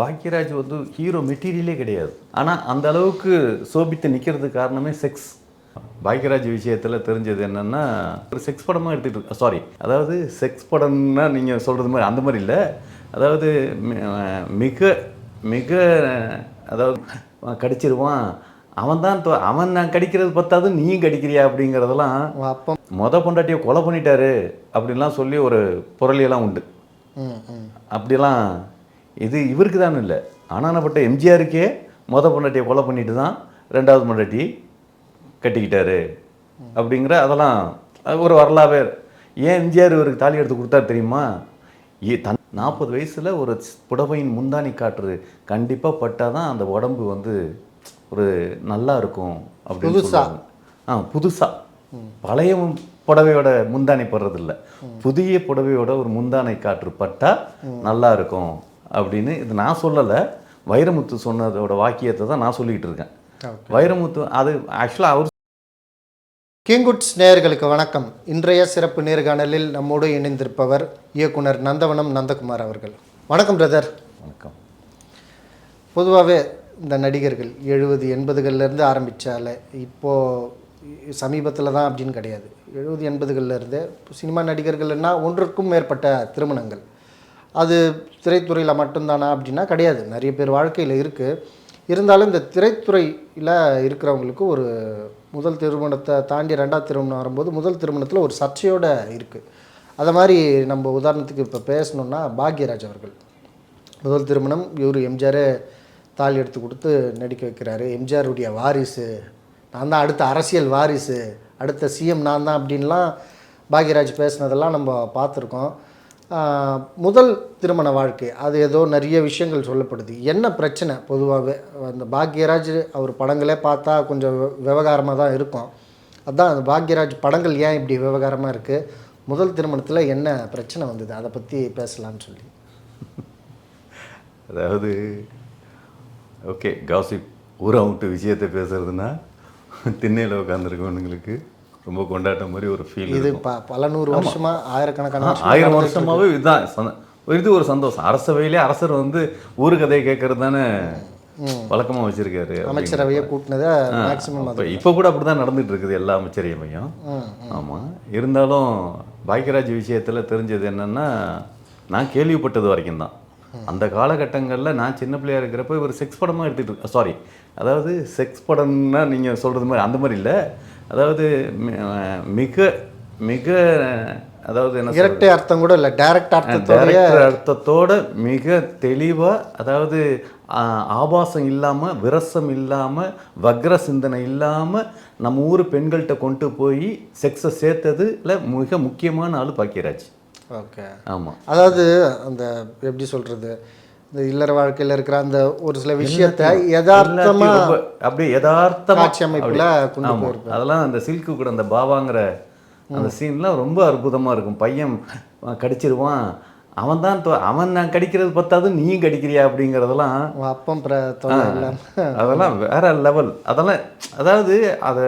பாக்யராஜ் வந்து ஹீரோ மெட்டீரியலே கிடையாது. ஆனால் அந்த அளவுக்கு சோபித்து நிற்கிறதுக்கு காரணமே செக்ஸ் பாக்யராஜ் விஷயத்தில் தெரிஞ்சது என்னென்னா ஒரு செக்ஸ் படமாக எடுத்துகிட்டு இருக்கு சாரி அதாவது செக்ஸ் படம்னா நீங்கள் சொல்கிறது மாதிரி அந்த மாதிரி இல்லை. அதாவது மிக மிக அதாவது கடிச்சிருவான். அவன் தான் அவன் நான் கடிக்கிறது பத்தாது நீயும் கடிக்கிறியா அப்படிங்கிறதெல்லாம் உன் அப்பம். மொத பொண்டாட்டியை கொலை பண்ணிட்டாரு அப்படின்லாம் சொல்லி ஒரு புரளியெல்லாம் உண்டு. அப்படிலாம் இது இவருக்கு தான் இல்லை. ஆனானப்பட்ட எம்ஜிஆருக்கே மொத பொண்டாட்டியை கொலை பண்ணிட்டு தான் ரெண்டாவது பொண்டாட்டி கட்டிக்கிட்டாரு. அப்படிங்கிற அதெல்லாம் அது ஒரு வரலாவே ஏன் எம்ஜிஆர் இவருக்கு தாலி எடுத்து கொடுத்தாரு தெரியுமா? ஏ தன் நாற்பது வயசில் ஒரு புடவையின் முந்தானி காட்டுறது கண்டிப்பாக பட்டால் தான் அந்த உடம்பு வந்து ஒரு நல்லா இருக்கும் அப்படின்னு புதுசா? சொல்லுவாங்க. ஆ புதுசாக பழைய புடவையோட முந்தானை படுறது இல்ல புதிய புடவையோட ஒரு முந்தானை காற்று பட்டா நல்லா இருக்கும். அப்படின்னு இது நான் சொல்லலை. வைரமுத்து சொன்னதோட வாக்கியத்தை தான் நான் சொல்லிக்கிட்டு இருக்கேன். வைரமுத்து அது ஆக்சுவலாக அவர் கிங்குட்ஸ் நேயர்களுக்கு வணக்கம். இன்றைய சிறப்பு நேர்காணலில் நம்மோடு இணைந்திருப்பவர் இயக்குனர் நந்தவனம் நந்தகுமார் அவர்கள். வணக்கம் பிரதர் வணக்கம். பொதுவாகவே இந்த நடிகர்கள் எழுபது எண்பதுகள்லேருந்து ஆரம்பித்தால இப்போது சமீபத்தில் தான் அப்படின்னு கிடையாது. எழுபது எண்பதுகள்லேருந்து சினிமா நடிகர்கள்னா ஒன்றுக்கும் மேற்பட்ட திருமணங்கள். அது திரைத்துறையில் மட்டும்தானா அப்படின்னா கிடையாது. நிறைய பேர் வாழ்க்கையில் இருக்குது இருந்தாலும் இந்த திரைத்துறையில் இருக்கிறவங்களுக்கு ஒரு முதல் திருமணத்தை தாண்டி ரெண்டாவது திருமணம் வரும்போது முதல் திருமணத்தில் ஒரு சர்ச்சையோடு இருக்குது அதை மாதிரி நம்ம உதாரணத்துக்கு இப்போ பேசணுன்னா பாக்யராஜ் அவர்கள். முதல் திருமணம் இவர் எம்ஜிஆரே தாலி எடுத்து கொடுத்து நடிக்க வைக்கிறாரு. எம்ஜிஆருடைய வாரிசு நான் தான் அடுத்த அரசியல் வாரிசு அடுத்த சிஎம் நான் தான் அப்படின்லாம் பாக்யராஜ் பேசுனதெல்லாம் நம்ம பார்த்துருக்கோம். முதல் திருமண வாழ்க்கை அது ஏதோ நிறைய விஷயங்கள் சொல்லப்படுது. என்ன பிரச்சனை? பொதுவாகவே அந்த பாக்யராஜ் அவர் படங்களே பார்த்தா கொஞ்சம் விவகாரமாக தான் இருக்கும். அதுதான் அந்த பாக்யராஜ் படங்கள் ஏன் இப்படி விவகாரமாக இருக்குது முதல் திருமணத்தில் என்ன பிரச்சனை வந்தது? அதை பற்றி பேசலான்னு சொல்லி. அதாவது ஓகே காசிப் ஊரை விட்டு விஷயத்தை பேசுகிறதுனா திண்ணையில் உட்காந்துருக்கவனுங்களுக்கு ரொம்ப கொண்டாட்டம் மாதிரி ஒரு ஃபீல் இது ப பல நூறு வருஷமா ஆயிரக்கணக்கான ஆயிரம் வருஷமாவே இதுதான் இது ஒரு சந்தோஷம். அரசவையிலே அரசர் வந்து ஊரு கதையை கேட்கறது தானே வழக்கமா வச்சிருக்காரு அமைச்சரவையை கூட்டினதை மேக்சிமம் இப்ப கூட அப்படிதான் நடந்துட்டு இருக்குது எல்லா அமைச்சரையுமையும் ஆமா. இருந்தாலும் பாக்யராஜ் விஷயத்துல தெரிஞ்சது என்னன்னா நான் கேள்விப்பட்டது வரைக்கும் தான். அந்த காலகட்டங்கள்ல நான் சின்ன பிள்ளையா இருக்கிறப்ப இவர் செக்ஸ் படமா எடுத்துட்டு சாரி அதாவது செக்ஸ் படம்னா நீங்க சொல்றது மாதிரி அந்த மாதிரி இல்ல. அதாவது மிக மிக அதாவது என்ன? இரட்டை அர்த்தம் கூட இல்லை டைரக்ட் அர்த்தத்தோடைய அர்த்தத்தோட மிக தெளிவா அதாவது ஆபாசம் இல்லாம விரசம் இல்லாம வக்ர சிந்தனை இல்லாம நம்ம ஊர் பெண்கள்கிட்ட கொண்டு போய் செக்ஸை சேர்த்ததுல மிக முக்கியமான ஆளு பாக்கியராஜ். ஓகே ஆமா. அதாவது அந்த எப்படி சொல்றது இந்த இல்லற வாழ்க்கையில இருக்கிற அந்த ஒரு சில விஷயத்த யதார்த்தமா அப்படியே யதார்த்தமா அமைப்புல. கொண்டு. அதெல்லாம் அந்த சில்க்கு கூட அந்த பாபாங்கிற அந்த சீன்லாம் ரொம்ப அற்புதமா இருக்கும். பையன் கடிச்சிருவான். அவன் தான் அவன் நான் கடிக்கிறது பத்தாது நீயும் கடிக்கிறியா அப்படிங்கிறதெல்லாம் அப்பம் அதெல்லாம் வேற லெவல். அதெல்லாம் அதாவது அதை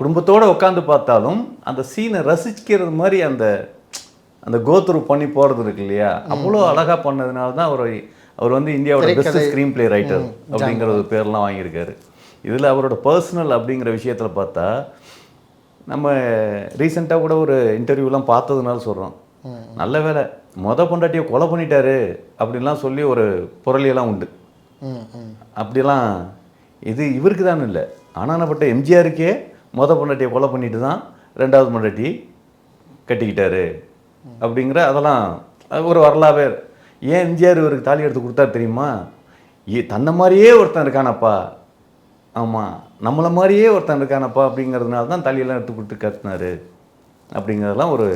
குடும்பத்தோட உட்காந்து பார்த்தாலும் அந்த சீனை ரசிக்கிறது மாதிரி அந்த அந்த கோத்ரூ பண்ணி போறது இருக்கு இல்லையா? அவ்வளோ அழகா பண்ணதுனால தான் அவர் அவர் வந்து இந்தியாவோட பெஸ்ட் ஸ்க்ரீன் பிளே ரைட்டர் அப்படிங்கிற ஒரு பேர்லாம் வாங்கியிருக்காரு. இதில் அவரோட பர்சனல் அப்படிங்கிற விஷயத்தில் பார்த்தா நம்ம ரீசெண்டாக கூட ஒரு இன்டர்வியூலாம் பார்த்ததுனால சொல்கிறோம் நல்ல வேலை. மொத பொண்டாட்டியை கொலை பண்ணிட்டாரு அப்படின்லாம் சொல்லி ஒரு புரளியெல்லாம் உண்டு. அப்படிலாம் இது இவருக்கு தான் இல்லை. ஆனானப்பட்ட எம்ஜிஆருக்கே மொத பொண்டாட்டியை கொலை பண்ணிட்டு தான் ரெண்டாவது பொண்டாட்டி கட்டிக்கிட்டாரு. அப்படிங்கிற அதெல்லாம் ஒரு வரலாவே ஏன் எம்ஜிஆர் இவருக்கு தாலி எடுத்து கொடுத்தா தெரியுமா? ஏ தன்னை மாதிரியே ஒருத்தன் இருக்கானப்பா. ஆமாம் நம்மளை மாதிரியே ஒருத்தன் இருக்கானப்பா அப்படிங்கிறதுனால தான் தாலியெல்லாம் எடுத்து கொடுத்து கட்டினாரு. அப்படிங்கிறதெல்லாம் ஒரு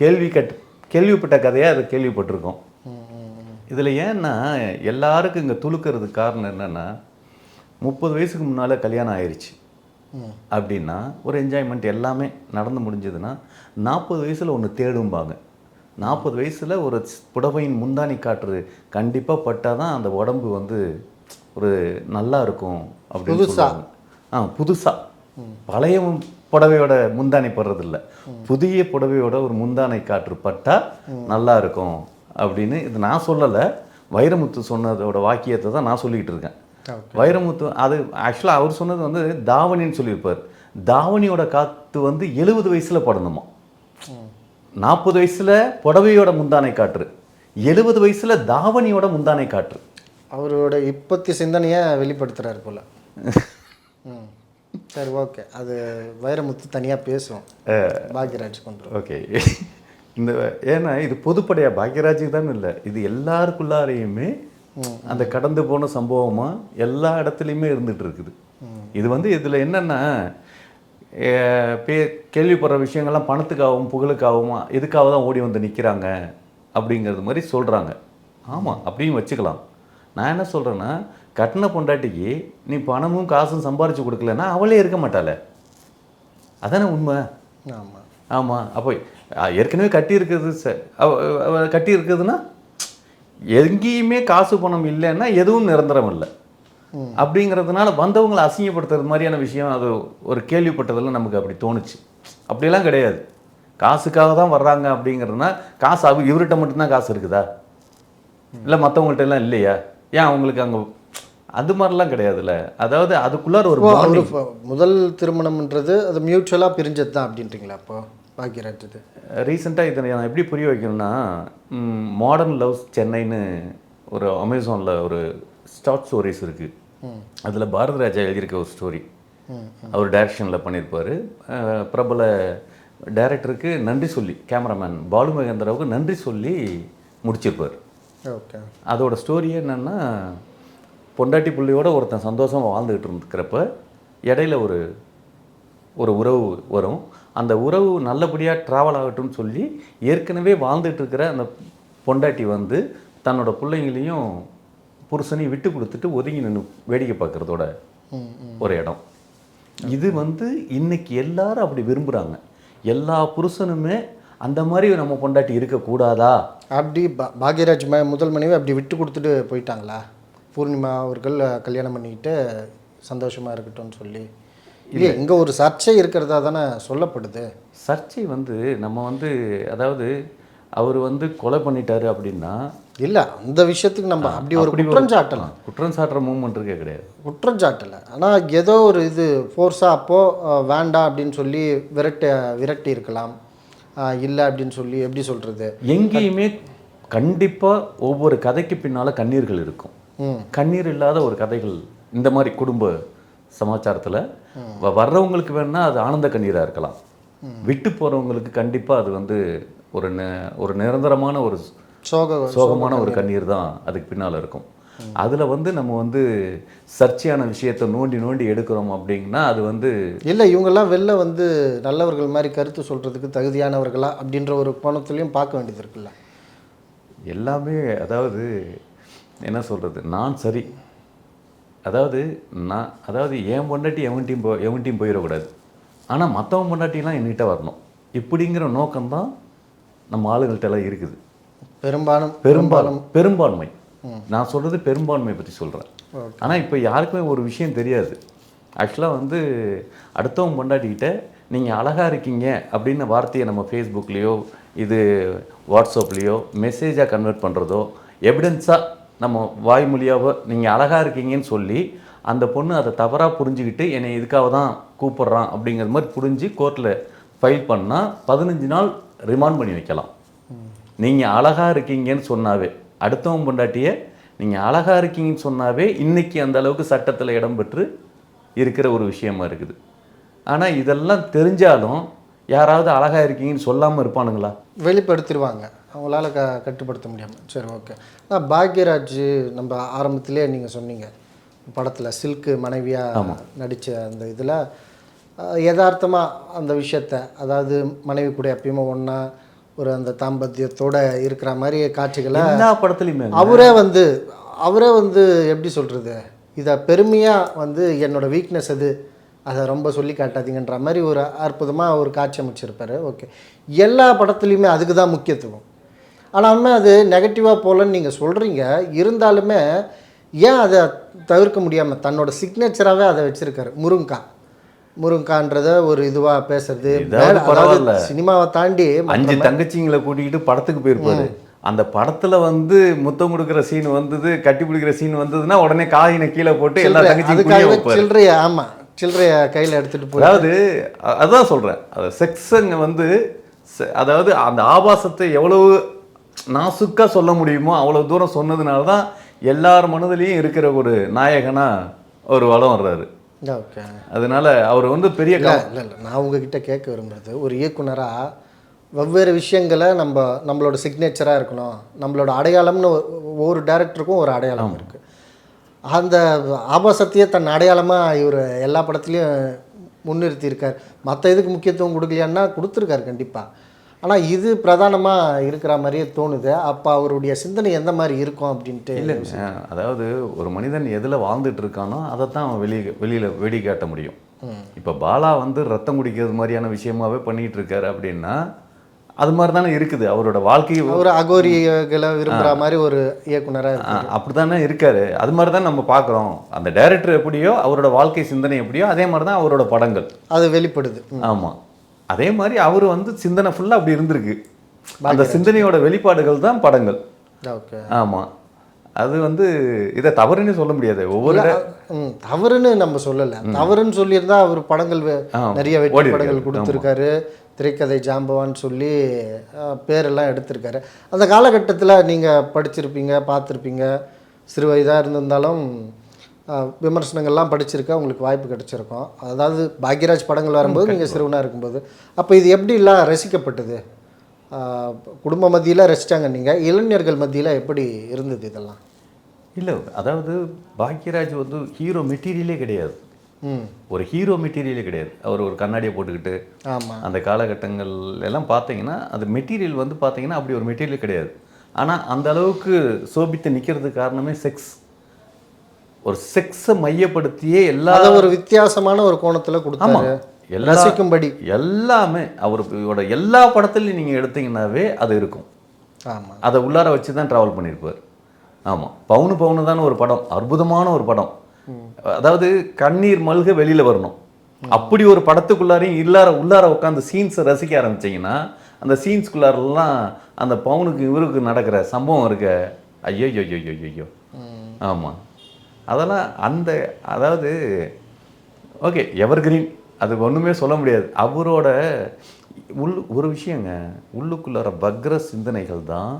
கேள்வி கட் கேள்விப்பட்ட கதையாக அதை கேள்விப்பட்டிருக்கோம். இதில் ஏன்னா எல்லாருக்கும் இங்கே துளுக்கிறதுக்கு காரணம் என்னென்னா முப்பது வயசுக்கு முன்னால் கல்யாணம் ஆயிடுச்சு அப்படின்னா ஒரு என்ஜாய்மெண்ட் எல்லாமே நடந்து முடிஞ்சதுன்னா நாற்பது வயசில் ஒன்று தேடும்பாங்க. நாற்பது வயசில் ஒரு புடவையின் முந்தானி காட்டுறது. கண்டிப்பாக பட்டால் தான் அந்த உடம்பு வந்து ஒரு நல்லா இருக்கும் அப்படின்னு புதுசா? சொல்லுவாங்க. ஆ புதுசாக பழைய புடவையோட முந்தானை படுறது இல்ல புதிய புடவையோட ஒரு முந்தானை காற்று பட்டா நல்லா இருக்கும் அப்படின்னு இது நான் சொல்லலை. வைரமுத்து சொன்னதோட வாக்கியத்தை தான் நான் சொல்லிக்கிட்டு இருக்கேன். வைரமுத்து அது ஆக்சுவலாக அவர் சொன்னது வந்து தாவணின்னு சொல்லியிருப்பார். தாவணியோட காத்து வந்து எழுபது வயசுல படணுமா நாற்பது வயசுல புடவையோட முந்தானை காற்று எழுபது வயசுல தாவணியோட முந்தானை காற்று அவரோட இப்பத்தி சிந்தனையை வெளிப்படுத்துறாரு போல. சரி ஓகே. அது வைரமுத்து தனியாக பேசுவோம். பாக்யராஜ் கொண்டு ஓகே. இந்த ஏன்னா இது பொதுப்படையா? பாக்யராஜுக்கு தான் இல்லை. இது எல்லாருக்குள்ளாரையுமே அந்த கடந்து போன சம்பவமா எல்லா இடத்துலையுமே இருந்துட்டு இருக்குது. இது வந்து இதுல என்னன்னா பே கேள்விப்படுற விஷயங்கள்லாம் பணத்துக்காகவும் புகழுக்காகவும் இதுக்காக தான் ஓடி வந்து நிற்கிறாங்க அப்படிங்கிறது மாதிரி சொல்றாங்க. ஆமா அப்படியும் வச்சுக்கலாம். நான் என்ன சொல்றேன்னா கட்டின பொண்டாட்டிக்கு நீ பணமும் காசும் சம்பாரிச்சு கொடுக்கலன்னா அவளே இருக்க மாட்டாளே. அதானே உண்மை? ஆமாம் ஆமாம் அப்போ ஏற்கனவே கட்டி இருக்கிறது ச- அவ- அவ கட்டி இருக்குதுன்னா எங்கேயுமே காசு பணம் இல்லைன்னா எதுவும் நிரந்தரம் இல்லை. அப்படிங்கிறதுனால வந்தவங்களை அசிங்கப்படுத்துறது மாதிரியான விஷயம் அது ஒரு கேள்விப்பட்டதெல்லாம் நமக்கு அப்படி தோணுச்சு. அப்படியெல்லாம் கிடையாது. காசுக்காக தான் வர்றாங்க அப்படிங்கிறதுனா காசு அவ இவர்கிட்ட மட்டும்தான் காசு இருக்குதா? இல்லை மற்றவங்கள்ட்ட எல்லாம் இல்லையா? ஏன் அவங்களுக்கு அங்கே அது மாதிரிலாம் கிடையாதுல்ல? அதாவது அதுக்குள்ளார ஒரு முதல் திருமணம்ன்றது அது மியூச்சுவலாக பிரிஞ்சது தான் அப்படின்றீங்களா அப்போ பாக்யராஜ் இது ரீசெண்டாக இதை நான் எப்படி புரிய வைக்கணும்னா மாடர்ன் லவ்ஸ் சென்னைன்னு ஒரு அமேசானில் ஒரு ஸ்டார்ட் ஸ்டோரிஸ் இருக்குது அதில் பாரதி ராஜா எழுதியிருக்க ஒரு ஸ்டோரி அவர் டைரக்ஷனில் பண்ணியிருப்பார். பிரபல டைரக்டருக்கு நன்றி சொல்லி கேமராமேன் பாலு மகேந்திராவுக்கு நன்றி சொல்லி முடிச்சிருப்பார். ஓகே அதோட ஸ்டோரி என்னன்னா பொண்டாட்டி புள்ளியோட ஒருத்தன் சந்தோஷமா வாழ்ந்துகிட்டு இருக்கிறப்ப இடையில ஒரு ஒரு உறவு வரும். அந்த உறவு நல்லபடியாக ட்ராவல் ஆகட்டும்னு சொல்லி ஏற்கனவே வாழ்ந்துட்டு இருக்கிற அந்த பொண்டாட்டி வந்து தன்னோட பிள்ளைங்களையும் புருஷனையும் விட்டு கொடுத்துட்டு ஒதுங்கி நின்று வேடிக்கை பார்க்குறதோட ஒரு இடம். இது வந்து இன்னைக்கு எல்லாரும் அப்படி விரும்புகிறாங்க எல்லா புருஷனுமே அந்த மாதிரி நம்ம பொண்டாட்டி இருக்கக்கூடாதா? அப்படி பா பாக்யராஜ் ம முதல் மனைவி அப்படி விட்டு கொடுத்துட்டு போயிட்டாங்களா? பூர்ணிமா அவர்கள் கல்யாணம் பண்ணிக்கிட்டு சந்தோஷமாக இருக்கட்டும்னு சொல்லி. இல்லையா இங்கே ஒரு சர்ச்சை இருக்கிறதா தானே சொல்லப்படுது. சர்ச்சை வந்து நம்ம வந்து அதாவது அவர் வந்து கொலை பண்ணிட்டாரு அப்படின்னா இல்லை அந்த விஷயத்துக்கு நம்ம அப்படி ஒரு குற்றம் சாட்டலாம். குற்றம் சாட்டுற மூமெண்ட் இருக்கே கிடையாது. குற்றம் சாட்டலை. ஆனால் ஏதோ ஒரு இது ஃபோர்ஸாக அப்போது வேண்டாம் அப்படின்னு சொல்லி விரட்ட விரட்டி இருக்கலாம். இல்லை அப்படின்னு சொல்லி எப்படி சொல்கிறது எங்கேயுமே கண்டிப்பா ஒவ்வொரு கதைக்கு பின்னால கண்ணீர்கள் இருக்கும். கண்ணீர் இல்லாத ஒரு கதைகள் இந்த மாதிரி குடும்ப சமாச்சாரத்துல வர்றவங்களுக்கு வேணா அது ஆனந்த கண்ணீரா இருக்கலாம். விட்டு போறவங்களுக்கு கண்டிப்பா அது வந்து ஒரு நி- ஒரு நிரந்தரமான ஒரு சோக சோகமான ஒரு கண்ணீர். தான் அதுக்கு பின்னால இருக்கும். அதுல வந்து நம்ம வந்து சர்ச்சையான விஷயத்தை நோண்டி நோண்டி எடுக்கிறோம் அப்படின்னா அது வந்து இல்லை இவங்கெல்லாம் வெளில வந்து நல்லவர்கள் மாதிரி கருத்து சொல்கிறதுக்கு தகுதியானவர்களா அப்படின்ற ஒரு கோணத்துலையும் பார்க்க வேண்டியது இருக்குல்ல. எல்லாமே அதாவது என்ன சொல்றது? நான் சரி. அதாவது நான் அதாவது என் பொண்டாட்டி எவன்ட்டையும் போ எவன்ட்டையும் போயிடக்கூடாது. ஆனால் மற்றவன் பொண்டாட்டிலாம் என்கிட்ட வரணும். இப்படிங்கிற நோக்கம்தான் நம்ம ஆளுங்கள்ட்ட எல்லாம் இருக்குது. பெரும்பாலும் பெரும்பாலும் பெரும்பான்மை. நான் சொல்றது பெரும்பான்மை பற்றி சொல்கிறேன் ஆனால் இப்போ யாருக்குமே ஒரு விஷயம் தெரியாது. ஆக்சுவலாக வந்து அடுத்தவங்க பொண்டாட்டிக்கிட்ட நீங்கள் அழகாக இருக்கீங்க அப்படின்னு வார்த்தையை நம்ம ஃபேஸ்புக்லேயோ இது வாட்ஸ்அப்லேயோ மெசேஜாக கன்வெர்ட் பண்ணுறதோ எவிடன்ஸாக நம்ம வாய்மொழியாவோ நீங்கள் அழகாக இருக்கீங்கன்னு சொல்லி அந்த பொண்ணு அதை தவறாக புரிஞ்சுக்கிட்டு என்னை இதுக்காக தான் கூப்பிட்றான் அப்படிங்கிற மாதிரி புரிஞ்சு கோர்ட்டில் ஃபைல் பண்ணால் பதினஞ்சு நாள் ரிமாண்ட் பண்ணி வைக்கலாம். நீங்கள் அழகாக இருக்கீங்கன்னு சொன்னாவே அடுத்தவன் பொண்டாட்டிய நீங்கள் அழகாக இருக்கீங்கன்னு சொன்னாவே இன்னைக்கு அந்த அளவுக்கு சட்டத்தில் இடம் பெற்று இருக்கிற ஒரு விஷயமா இருக்குது. ஆனால் இதெல்லாம் தெரிஞ்சாலும் யாராவது அழகாக இருக்கீங்கன்னு சொல்லாமல் இருப்பானுங்களா? வெளிப்படுத்திடுவாங்க அவங்களால க கட்டுப்படுத்த முடியாமல் சரி ஓகே. நான் பாக்யராஜ் நம்ம ஆரம்பத்திலே நீங்கள் சொன்னீங்க. படத்தில் சில்க்கு மனைவியாக நடித்த அந்த இதில் யதார்த்தமாக அந்த விஷயத்த அதாவது மனைவி கூட எப்பயுமே ஒன்றா ஒரு அந்த தாம்பத்தியத்தோட இருக்கிற மாதிரி காட்சிகளை எல்லா படத்துலையுமே அவரே வந்து அவரே வந்து எப்படி சொல்கிறது இதை பெருமையாக வந்து என்னோட வீக்னஸ் அது அதை ரொம்ப சொல்லி காட்டாதீங்கன்ற மாதிரி ஒரு அற்புதமாக ஒரு காட்சி அமைச்சிருப்பாரு. ஓகே எல்லா படத்துலையுமே அதுக்கு தான் முக்கியத்துவம். ஆனாலுமே அது நெகட்டிவாக போகலன்னு நீங்கள் சொல்கிறீங்க இருந்தாலுமே ஏன் அதை தவிர்க்க முடியாமல் தன்னோட சிக்னேச்சராகவே அதை வச்சுருக்காரு? முருங்கா. முருங்கான்றத ஒரு இதுவாக பேசுறது. பரவாயில்ல. சினிமாவை தாண்டி அஞ்சு தங்கச்சிங்களை கூட்டிக்கிட்டு படத்துக்கு போயிருப்பாரு. அந்த படத்துல வந்து முத்தம் கொடுக்குற சீன் வந்தது கட்டி பிடிக்கிற சீன் வந்ததுன்னா உடனே காயினை கீழே போட்டு எல்லா தங்கச்சியும் சில்லறைய ஆமா சில்லறைய கையில எடுத்துட்டு போய் அதாவது அதான் சொல்றேன். அது செக்ஸுங்க வந்து அதாவது அந்த ஆபாசத்தை எவ்வளவு நாசுக்கா சொல்ல முடியுமோ அவ்வளவு தூரம் சொன்னதுனால தான் எல்லார் மனதிலையும் இருக்கிற ஒரு நாயகனா ஒரு வளம் வர்றாரு. ஓகே அதனால அவர் வந்து பெரிய இல்லை இல்லை இல்லை. நான் உங்ககிட்ட கேட்க விரும்புறது ஒரு இயக்குனராக வெவ்வேறு விஷயங்களை நம்ம நம்மளோட சிக்னேச்சராக இருக்கணும். நம்மளோட அடையாளம்னு ஒவ்வொரு டேரக்டருக்கும் ஒரு அடையாளம் இருக்குது அந்த ஆபாசத்தையே தன் அடையாளமாக இவர் எல்லா படத்துலையும் முன்னிறுத்தியிருக்கார் மற்ற இதுக்கு முக்கியத்துவம் கொடுக்கலையான்னா கொடுத்துருக்காரு கண்டிப்பாக ஆனால் இது பிரதானமாக இருக்கிற மாதிரியே தோணுது. அப்போ அவருடைய சிந்தனை எந்த மாதிரி இருக்கும் அப்படின்ட்டு? இல்லைங்க அதாவது ஒரு மனிதன் எதில் வாழ்ந்துட்டு இருக்கானோ அதைத்தான் அவன் வெளியே வெளியில் வெடி காட்ட முடியும். இப்போ பாலா வந்து ரத்தம் குடிக்கிறது மாதிரியான விஷயமாவே பண்ணிட்டு இருக்காரு அப்படின்னா அது மாதிரி தானே இருக்குது. அவரோட வாழ்க்கை ஒரு அகோரிகளை விரும்புகிற மாதிரி ஒரு இயக்குனராக இருக்கு அப்படித்தானே இருக்காரு. அது மாதிரி தான் நம்ம பார்க்குறோம் அந்த டைரக்டர் எப்படியோ அவரோட வாழ்க்கை சிந்தனை எப்படியோ அதே மாதிரி தான் அவரோட படங்கள். அது வெளிப்படுது. ஆமாம் அதே மாதிரி அவர் வந்து சிந்தனை ஃபுல்லாக அப்படி இருந்திருக்கு. அந்த சிந்தனையோட வெளிப்பாடுகள் தான் படங்கள். ஓகே. ஆமாம் அது வந்து இதை தவறுன்னு சொல்ல முடியாது. ஒவ்வொரு தவறுன்னு நம்ம சொல்லலை. தவறுன்னு சொல்லியிருந்தா அவர் படங்கள் நிறைய வெற்றி. படங்கள் கொடுத்துருக்காரு. திரைக்கதை ஜாம்பவான்னு சொல்லி பேரெல்லாம் எடுத்திருக்காரு. அந்த காலகட்டத்தில் நீங்கள் படிச்சிருப்பீங்க பார்த்துருப்பீங்க. சிறு வயதாக இருந்திருந்தாலும் விமர்சனங்கள்லாம் படிச்சிருக்க உங்களுக்கு வாய்ப்பு கிடைச்சிருக்கும். அதாவது பாக்யராஜ் படங்கள் வரும்போது நீங்கள் சிறுவனாக இருக்கும்போது. அப்போ இது எப்படிலாம் ரசிக்கப்பட்டது? குடும்ப மத்தியில் ரசித்தாங்க நீங்கள் இளைஞர்கள் மத்தியில் எப்படி இருந்தது இதெல்லாம்? இல்லை அதாவது பாக்யராஜ் வந்து ஹீரோ மெட்டீரியலே கிடையாது. ஒரு ஹீரோ மெட்டீரியலே கிடையாது. அவர் ஒரு கண்ணாடியை போட்டுக்கிட்டு ஆமாம் அந்த காலகட்டங்கள் எல்லாம் பார்த்தீங்கன்னா அது மெட்டீரியல் வந்து பார்த்தீங்கன்னா அப்படி ஒரு மெட்டீரியல் கிடையாது. ஆனால் அந்த அளவுக்கு சோபித்து நிற்கிறதுக்கு காரணமே செக்ஸ் ஒரு செக்ஸை மையப்படுத்தியே எல்லா ஒரு வித்தியாசமான ஒரு கோணத்தில் கொடுத்தாரு. எல்லா ரசிக்கும்படி. எல்லாமே அவரோட எல்லா படத்துலையும் நீங்கள் எடுத்தீங்கன்னாவே அது இருக்கும். ஆமாம் அதை உள்ளார வச்சு தான் ட்ராவல் பண்ணியிருப்பார். ஆமாம் பவுனு பவுனு தான் ஒரு படம் அற்புதமான ஒரு படம். அதாவது கண்ணீர் மல்க வெளியில் வரணும். அப்படி ஒரு படத்துக்குள்ளாரையும் இல்லார உள்ளார உட்காந்து சீன்ஸை ரசிக்க ஆரம்பிச்சீங்கன்னா அந்த சீன்ஸ்குள்ளாரெல்லாம் அந்த பவுனுக்கு இவருக்கு நடக்கிற சம்பவம் இருக்க ஐயோ ஐயோ ஐயோ ஐயோ ஆமாம் அதெல்லாம் அந்த அதாவது ஓகே எவர் கிரீன் அது ஒன்றுமே சொல்ல முடியாது. அவரோட உள் ஒரு விஷயங்க உள்ளுக்குள்ளார பக்ர சிந்தனைகள் தான்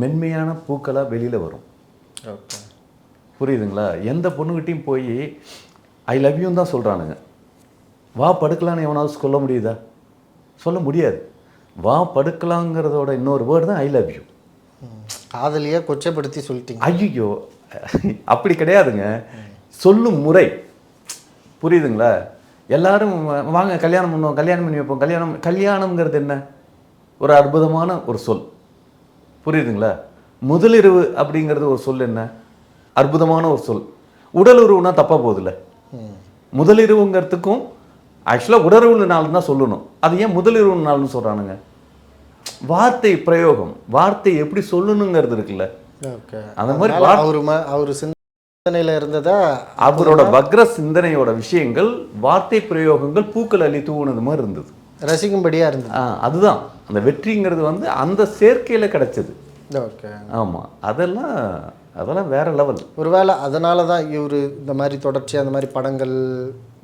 மென்மையான பூக்களாக வெளியில் வரும். புரியுதுங்களா? எந்த பொண்ணுகிட்டையும் போய் ஐ லவ் யூன்னு தான் சொல்கிறானுங்க வா படுக்கலான்னு எவனாவது சொல்ல முடியுதா? சொல்ல முடியாது. வா படுக்கலாங்கிறதோட இன்னொரு வேர்டு தான் ஐ லவ் யூ காதலியே கொச்சப்படுத்தி சொல்லிட்டீங்க. ஐயோ அப்படி கிடையாதுங்க. சொல்லும் முறை. புரியுதுங்களா? எல்லாரும் வாங்க கல்யாணம் பண்ணுவோம் கல்யாணம் பண்ணி வைப்போம் கல்யாணம் கல்யாணம்ங்கிறது என்ன? ஒரு அற்புதமான ஒரு சொல். புரியுதுங்களா? முதலிரவு அப்படிங்கிறது ஒரு சொல் என்ன? அற்புதமான ஒரு சொல். உடல் உறவுனா தப்பாக போகுதுல்ல. முதலிரவுங்கிறதுக்கும் ஆக்சுவலாக உடலுறவு நாள் தான் சொல்லணும். அது ஏன் முதலிரவு நாள்னு சொல்கிறானுங்க வார்த்தை பிரயோகம். வார்த்தை எப்படி சொல்லணுங்கிறது இருக்குல்ல. அந்த மாதிரி அவரு அவர் சிந்தனையில் இருந்ததா அவரோட வக்ர சிந்தனையோட விஷயங்கள் வார்த்தை பிரயோகங்கள் பூக்கள் அள்ளி தூவுனது மாதிரி இருந்தது. ரசிக்கும்படியாக இருந்தது. அதுதான். அந்த வெற்றிங்கிறது வந்து அந்த சேர்க்கையில் கிடைச்சது. ஓகே. ஆமாம் அதெல்லாம் அதெல்லாம் வேற லெவல். ஒருவேளை அதனால தான் இவர் இந்த மாதிரி தொடர்ச்சியாக அந்த மாதிரி படங்கள்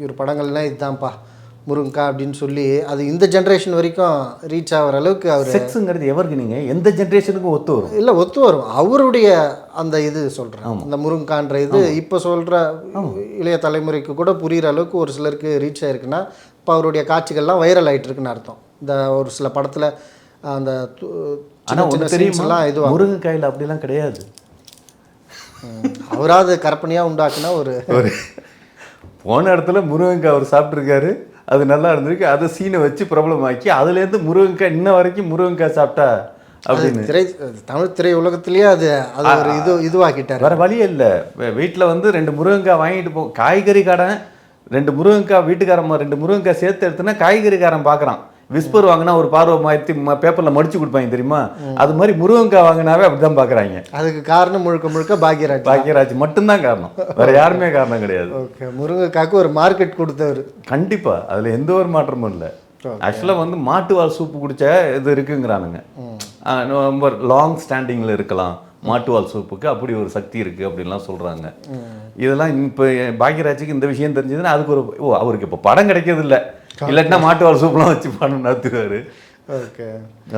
இவர் படங்கள்லாம் இதுதான்ப்பா முருங்கா அப்படின்னு சொல்லி அது இந்த ஜென்ரேஷன் வரைக்கும் ரீச் ஆகிற அளவுக்கு அவர் செக்ஸுங்கிறது எவருக்கு நீங்கள் எந்த ஜென்ரேஷனுக்கும் ஒத்து வரும். இல்லை ஒத்து வரும். அவருடைய அந்த இது சொல்கிறேன் இந்த முருங்கான்ற இது இப்போ சொல்கிற இளைய தலைமுறைக்கு கூட புரிகிற அளவுக்கு ஒரு சிலருக்கு ரீச் ஆயிருக்குன்னா இப்போ அவருடைய காட்சிகள்லாம் வைரல் ஆயிட்டு இருக்குன்னு அர்த்தம். இந்த ஒரு சில படத்தில் அந்த ஆனால் தெரியுமா? இதுவாக முருங்கைக்காயில் அப்படிலாம் கிடையாது. அவராது கற்பனையாக உண்டாக்குனா ஒரு போன இடத்துல முருங்கைக்காய் அவர் சாப்பிட்ருக்காரு அது நல்லா இருந்திருக்கு. அதை சீனை வச்சு ப்ராப்ளம் ஆக்கி அதுலேருந்து முருங்கைக்காய் இன்ன வரைக்கும் முருங்கைக்காய் சாப்பிட்டா அப்படின்னு. திரை தமிழ் திரை உலகத்திலேயே அது அது ஒரு இது இதுவாக்கிட்டார். வேற வழியே இல்லை. வீட்டில் வந்து ரெண்டு முருங்கைக்காய் வாங்கிட்டு போ காய்கறி கடன் ரெண்டு முருங்கைக்காய் வீட்டுக்காரம்மா ரெண்டு முருங்கைக்காய் சேர்த்து எடுத்துனா காய்கறிக்காரன் பார்க்குறான் விஸ்பர் வாங்கினா ஒரு பார்வை மாற்றி பேப்பரில் மடிச்சு கொடுப்பாங்க தெரியுமா? அது மாதிரி முருங்கைக்காய் வாங்கினாவே அப்படிதான் பார்க்குறாங்க அதுக்கு காரணம் முழுக்க முழுக்க பாக்யராஜ் பாக்கியராஜ் மட்டும்தான் காரணம். வேற யாருமே காரணம் கிடையாது. ஓகே முருங்கைக்காக்கு ஒரு மார்க்கெட் கொடுத்தவர். கண்டிப்பா அதுல எந்த ஒரு மாற்றமும் இல்லை. ஆக்சுவலாக வந்து மாட்டுவால் சூப்பு குடிச்ச இது இருக்குங்கிறானுங்க. ரொம்ப லாங் ஸ்டாண்டிங்கில் இருக்கலாம். மாட்டுவால் சூப்புக்கு அப்படி ஒரு சக்தி இருக்குது அப்படின்லாம் சொல்கிறாங்க இதெல்லாம் இப்போ பாக்யராஜுக்கு இந்த விஷயம் தெரிஞ்சதுன்னா அதுக்கு ஒரு ஓ அவருக்கு இப்போ படம் கிடைக்கிறது இல்லை. இல்லாட்டினா மாட்டுவால் சூப்லாம் வச்சு படம் நடத்துவார் ஓகே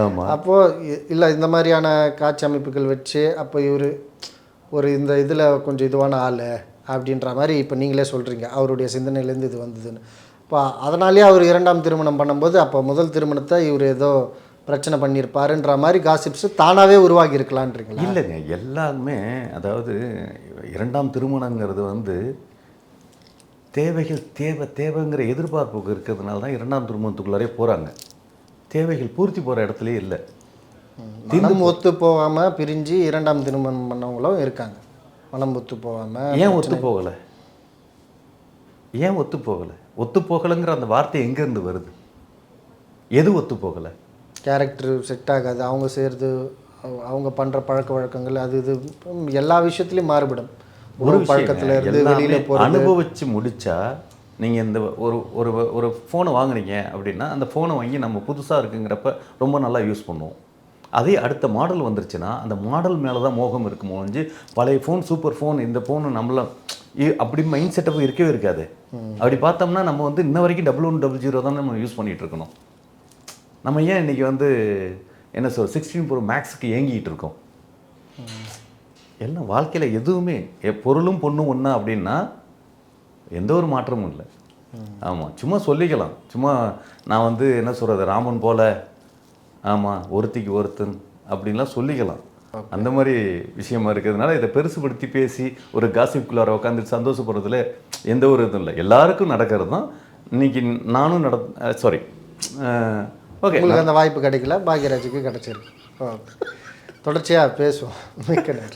ஆமாம் அப்போது இல்லை இந்த மாதிரியான காட்சி அமைப்புகள் வச்சு அப்போ இவர் ஒரு இந்த இதில் கொஞ்சம் இதுவான ஆள் அப்படின்ற மாதிரி இப்போ நீங்களே சொல்கிறீங்க அவருடைய சிந்தனையிலேருந்து இது வந்ததுன்னு. இப்போ அதனாலேயே அவர் இரண்டாம் திருமணம் பண்ணும்போது அப்போ முதல் திருமணத்தை இவர் ஏதோ பிரச்சனை பண்ணியிருப்பாருன்ற மாதிரி காசிப்ஸ் தானாகவே உருவாகி இருக்கலான்றீங்களா இல்லைங்க எல்லாருமே அதாவது இரண்டாம் திருமணங்கிறது வந்து தேவைகள் தேவை தேவைங்கிற எதிர்பார்ப்பு இருக்கிறதுனால தான் இரண்டாம் திருமணத்துக்குள்ளாரே போகிறாங்க தேவைகள் பூர்த்தி போகிற இடத்துலயே இல்லை. மனம் ஒத்து போகாமல் பிரிஞ்சு இரண்டாம் திருமணம் பண்ணவங்களும் இருக்காங்க. மனம் ஒத்து போகாமல் ஏன் ஒத்து போகலை? ஏன் ஒத்து போகலை? ஒத்து போகலைங்கிற அந்த வார்த்தை எங்கேருந்து வருது? எது ஒத்து போகலை? கேரக்டர் செட் ஆகாது. அவங்க செய்கிறது அவங்க பண்ணுற பழக்க வழக்கங்கள் அது இது எல்லா விஷயத்துலையும் மாறுபடும். ஒரு பழக்கத்துல இருந்து வெளியில போகிறது அனுபவிச்சு முடிச்சா நீங்கள் இந்த ஒரு ஒரு ஒரு ஃபோனை வாங்குனீங்க அப்படின்னா அந்த ஃபோனை வாங்கி நம்ம புதுசாக இருக்குங்கிறப்ப ரொம்ப நல்லா யூஸ் பண்ணுவோம். அதே அடுத்த மாடல் வந்துருச்சுன்னா அந்த மாடல் மேலே தான் மோகம் இருக்கும் ஒழிஞ்சு பழைய ஃபோன் சூப்பர் ஃபோன் இந்த ஃபோனு நம்மள அப்படி மைண்ட் செட்டப் இருக்கவே இருக்காது. அப்படி பார்த்தோம்னா நம்ம வந்து இன்ன வரைக்கும் டபுள் ஒன் டபுள் ஜீரோ தான் நம்ம யூஸ் பண்ணிகிட்டு இருக்கணும். நம்ம ஏன் இன்னைக்கு வந்து என்ன சொல் சிக்ஸ்டீன் ப்ரோ மேக்ஸுக்கு ஏங்கிட்டு இருக்கோம்? எல்லாம் வாழ்க்கையில் எதுவுமே பொருளும் பொண்ணும் ஒன்றா அப்படின்னா எந்த ஒரு மாற்றமும் இல்லை. ஆமாம் சும்மா சொல்லிக்கலாம். சும்மா நான் வந்து என்ன சொல்கிறது ராமன் போல ஆமாம் ஒருத்திக்கு ஒருத்தன் அப்படின்லாம் சொல்லிக்கலாம். அந்த மாதிரி விஷயமா இருக்கிறதுனால இதை பெருசுபடுத்தி பேசி ஒரு காசிப்புக்குள்ளார உட்காந்து சந்தோஷப்படுறதுல எந்த ஒரு இதுவும் இல்லை. எல்லாருக்கும் நடக்கிறது தான். இன்னைக்கு நானும் நட சாரி ஓகே உங்களுக்கு அந்த வாய்ப்பு கிடைக்கல பாக்யராஜுக்கு கிடைச்சிருக்கு. தொடர்ச்சியாக பேசுவோம். மிக்க நன்றி.